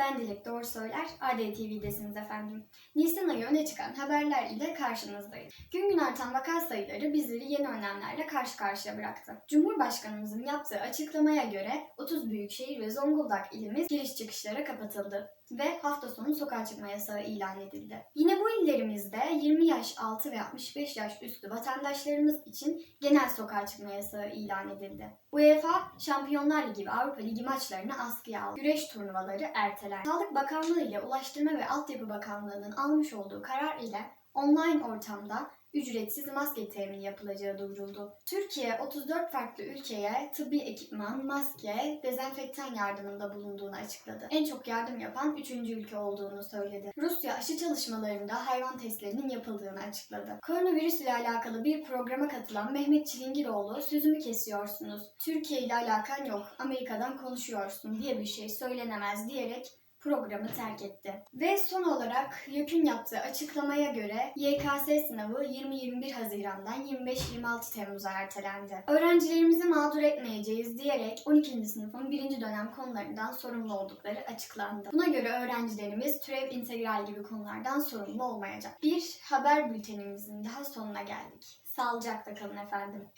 Ben Dilek Doğru Söyler, ADTV'desiniz efendim. Nisan ayı öne çıkan haberler ile karşınızdayız. Gün gün artan vaka sayıları bizleri yeni önlemlerle karşı karşıya bıraktı. Cumhurbaşkanımızın yaptığı açıklamaya göre 30 büyükşehir ve Zonguldak ilimiz giriş çıkışlara kapatıldı ve hafta sonu sokağa çıkma yasağı ilan edildi. Yine bu illerimizde 20 yaş altı ve 65 yaş üstü vatandaşlarımız için genel sokağa çıkma yasağı ilan edildi. UEFA Şampiyonlar Ligi ve Avrupa Ligi maçlarını askıya aldı. Güreş turnuvaları ertelendi. Sağlık Bakanlığı ile Ulaştırma ve Altyapı Bakanlığı'nın almış olduğu karar ile online ortamda ücretsiz maske temini yapılacağı duyuruldu. Türkiye 34 farklı ülkeye tıbbi ekipman, maske, dezenfektan yardımında bulunduğunu açıkladı. En çok yardım yapan 3. ülke olduğunu söyledi. Rusya aşı çalışmalarında hayvan testlerinin yapıldığını açıkladı. Koronavirüs ile alakalı bir programa katılan Mehmet Çilingiroğlu sözümü kesiyorsunuz. Türkiye ile alakan yok. Amerika'dan konuşuyorsun diye bir şey söylenemez diyerek programı terk etti. Ve son olarak YÖK'ün yaptığı açıklamaya göre YKS sınavı 20-21 Haziran'dan 25-26 Temmuz'a ertelendi. Öğrencilerimizi mağdur etmeyeceğiz diyerek 12. sınıfın birinci dönem konularından sorumlu oldukları açıklandı. Buna göre öğrencilerimiz türev integral gibi konulardan sorumlu olmayacak. Bir haber bültenimizin daha sonuna geldik. Sağlıcakla kalın efendim.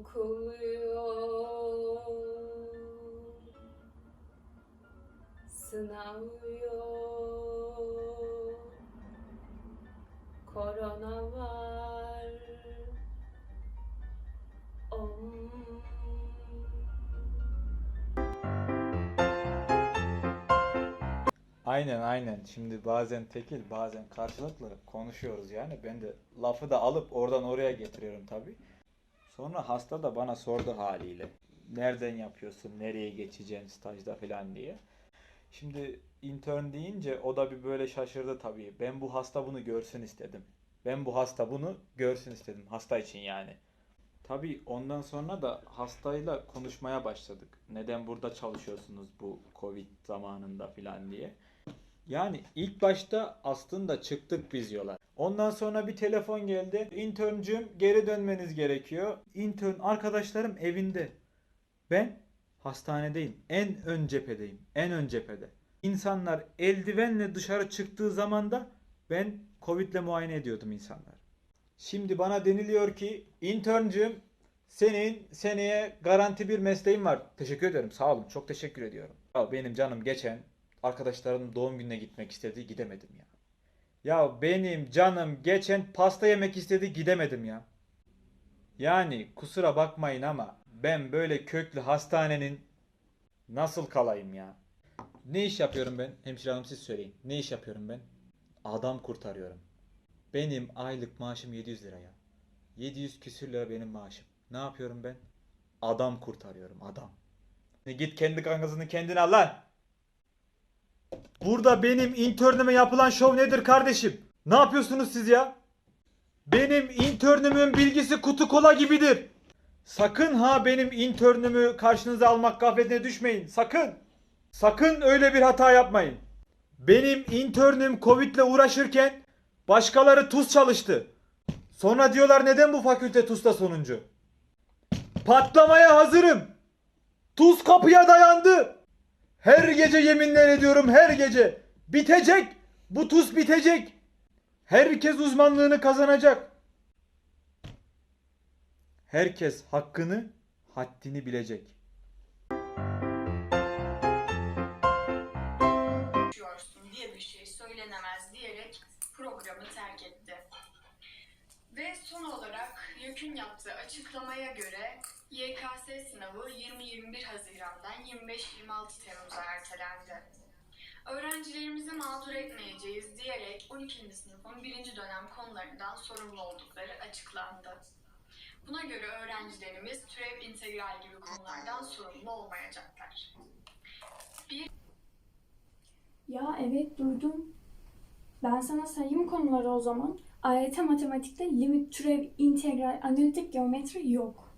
Okuluyor Sınav yok Korona var Om. Aynen aynen. Şimdi bazen tekil bazen karşılıklı konuşuyoruz yani. Ben de lafı da alıp oradan oraya getiriyorum tabii. Sonra hasta da bana sordu haliyle. Nereden yapıyorsun, nereye geçeceksin stajda falan diye. Şimdi intern deyince o da bir böyle şaşırdı tabii. Ben bu hasta bunu görsün istedim. Ben bu hasta bunu görsün istedim. Hasta için yani. Tabii ondan sonra da hastayla konuşmaya başladık. Neden burada çalışıyorsunuz bu Covid zamanında falan diye. Yani ilk başta aslında çıktık biz yola. Ondan sonra bir telefon geldi. İnterncüm geri dönmeniz gerekiyor. İntern arkadaşlarım evinde. Ben hastanedeyim. En ön cephedeyim. En ön cephede. İnsanlar eldivenle dışarı çıktığı zaman da ben Covid'le muayene ediyordum insanlar. Şimdi bana deniliyor ki interncüm senin seneye garanti bir mesleğin var. Teşekkür ederim. Sağ olun. Çok teşekkür ediyorum. Benim canım geçen arkadaşlarımın doğum gününe gitmek istedi. Gidemedim ya. Ya benim canım geçen pasta yemek istedi. Gidemedim ya. Yani kusura bakmayın ama ben böyle köklü hastanenin nasıl kalayım ya? Ne iş yapıyorum ben? Hemşire hanım siz söyleyin. Ne iş yapıyorum ben? Adam kurtarıyorum. Benim aylık maaşım 700 lira ya. 700 küsür lira benim maaşım. Ne yapıyorum ben? Adam kurtarıyorum adam. Git kendi kankasını kendine al lan. Burada benim internime yapılan şov nedir kardeşim? Ne yapıyorsunuz siz ya? Benim internümün bilgisi kutu kola gibidir. Sakın ha benim internümü karşınıza almak gafletine düşmeyin. Sakın. Sakın öyle bir hata yapmayın. Benim internüm Covid'le uğraşırken başkaları tuz çalıştı. Sonra diyorlar neden bu fakülte TUS'ta sonuncu? Patlamaya hazırım. Tuz kapıya dayandı. Her gece yeminler ediyorum her gece. Bitecek. Bu tuz bitecek. Herkes uzmanlığını kazanacak. Herkes hakkını haddini bilecek. diye bir şey söylenemez diyerek programı terk etti. Ve son olarak YÖK'ün yaptığı açıklamaya göre YKS sınavı 20-21 Haziran'dan 25-26 Temmuz'a ertelendi. Öğrencilerimizi mağdur etmeyeceğiz diyerek 12. sınıfın birinci dönem konularından sorumlu oldukları açıklandı. Buna göre öğrencilerimiz türev integral gibi konulardan sorumlu olmayacaklar. Ya evet duydum. Ben sana sayayım konuları o zaman. AYT matematikte limit, türev, integral, analitik geometri yok.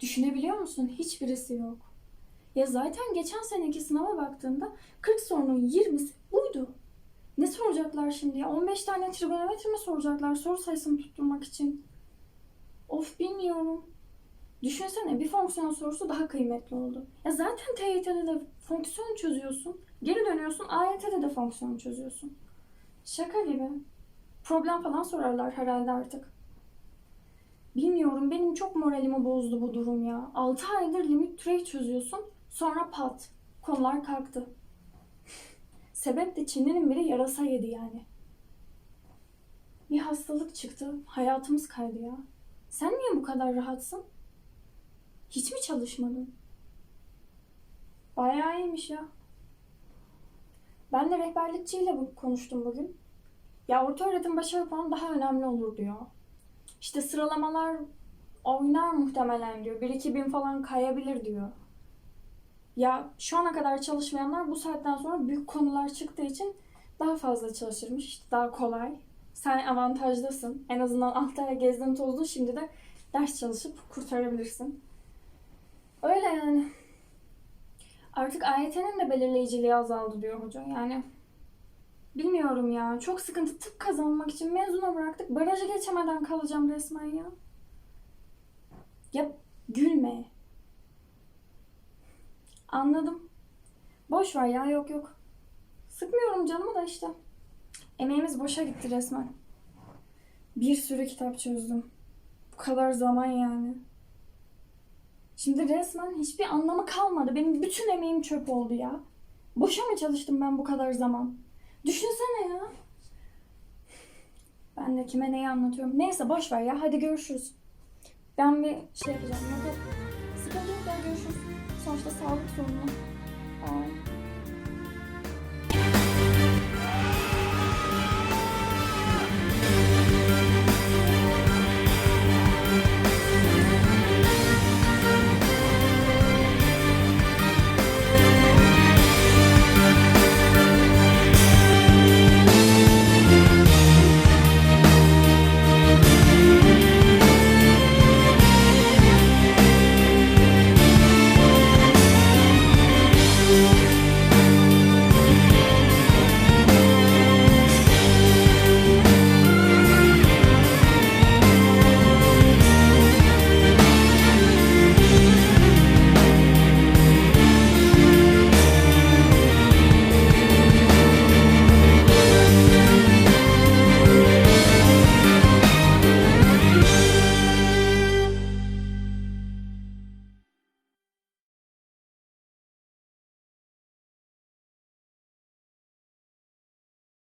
Düşünebiliyor musun? Hiçbirisi yok. Ya zaten geçen seneki sınava baktığımda 40 sorunun 20'si buydu. Ne soracaklar şimdi ya? 15 tane trigonometri mi soracaklar soru sayısını tutturmak için? Of bilmiyorum. Düşünsene bir fonksiyon sorusu daha kıymetli oldu. Ya zaten TYT'de de fonksiyon çözüyorsun. Geri dönüyorsun AYT'de de fonksiyon çözüyorsun. Şaka gibi. Problem falan sorarlar herhalde artık. Bilmiyorum benim çok moralimi bozdu bu durum ya. 6 aydır limit türev çözüyorsun sonra pat. Konular kalktı. Sebep de Çinli'nin biri yarasa yedi yani. Bir hastalık çıktı. Hayatımız kaydı ya. Sen niye bu kadar rahatsın? Hiç mi çalışmadın? Bayağı iyiymiş ya. Ben de rehberlikçiyle konuştum bugün. Ya orta öğretim başarı puanı daha önemli olur diyor. İşte sıralamalar oynar muhtemelen diyor. 1-2 bin falan kayabilir diyor. Ya şu ana kadar çalışmayanlar bu saatten sonra büyük konular çıktığı için daha fazla çalışırmış. İşte daha kolay. Sen avantajlısın. En azından 6 ay gezdin tozdun. Şimdi de ders çalışıp kurtarabilirsin. Öyle yani. Artık AYT'nin de belirleyiciliği azaldı diyor hoca. Yani bilmiyorum ya. Çok sıkıntı. Tıp kazanmak için mezuna bıraktık. Barajı geçemeden kalacağım resmen ya. Ya gülme. Anladım. Boş ver ya yok yok. Sıkmıyorum canımı da işte. Emeğimiz boşa gitti resmen. Bir sürü kitap çözdüm. Bu kadar zaman yani. Şimdi resmen hiçbir anlamı kalmadı. Benim bütün emeğim çöp oldu ya. Boşa mı çalıştım ben bu kadar zaman? Düşünsene ya. Ben de kime neyi anlatıyorum. Neyse boş ver ya. Hadi görüşürüz. Ben bir şey yapacağım. Al- Sıkıntı yok ya görüşürüz. Sonuçta sağlık sorunu. Bye.